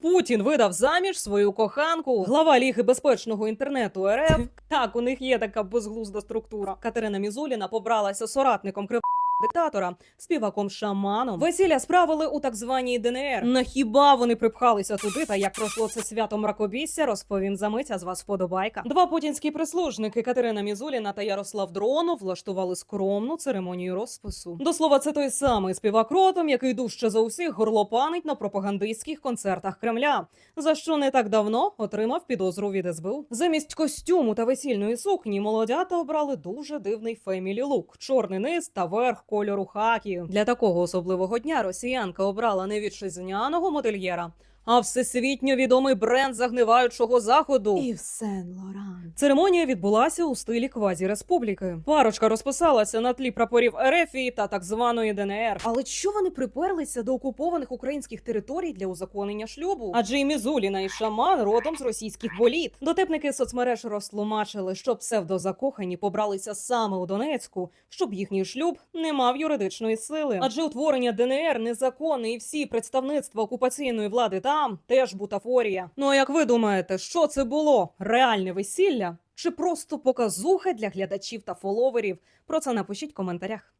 Путін видав заміж свою коханку. Глава ліги безпечного інтернету РФ. Так, у них є така безглузда структура. Катерина Мізуліна побралася соратником крив. Диктатора, співаком шаманом, весілля справили у так званій ДНР. На хіба вони припхалися туди? Та як пройшло це свято мракобісся, розповім за мить, з вас вподобайка. Два путінські прислужники Катерина Мізуліна та Ярослав Дронов влаштували скромну церемонію розпису. До слова, це той самий співак ротом, який дужче за усіх горлопанить на пропагандистських концертах Кремля, за що не так давно отримав підозру від СБУ. Замість костюму та весільної сукні молодята обрали дуже дивний фемілі лук, чорний низ та верх кольору хакі. Для такого особливого дня росіянка обрала не вітчизняного модельєра, а всесвітньо відомий бренд загниваючого заходу. Ів Сен Лоран. Церемонія відбулася у стилі квазі-республіки. Парочка розписалася на тлі прапорів Ерефії та так званої ДНР. Але що вони приперлися до окупованих українських територій для узаконення шлюбу? Адже і Мізуліна, і шаман родом з російських боліт. Дотепники соцмереж розтлумачили, що псевдозакохані побралися саме у Донецьку, щоб їхній шлюб не мав юридичної сили. Адже утворення ДНР незаконне і всі представництва окупаційної влади там теж бутафорія. Ну а як ви думаєте, що це було? Реальне весілля? Чи просто показуха для глядачів та фоловерів? Про це напишіть в коментарях.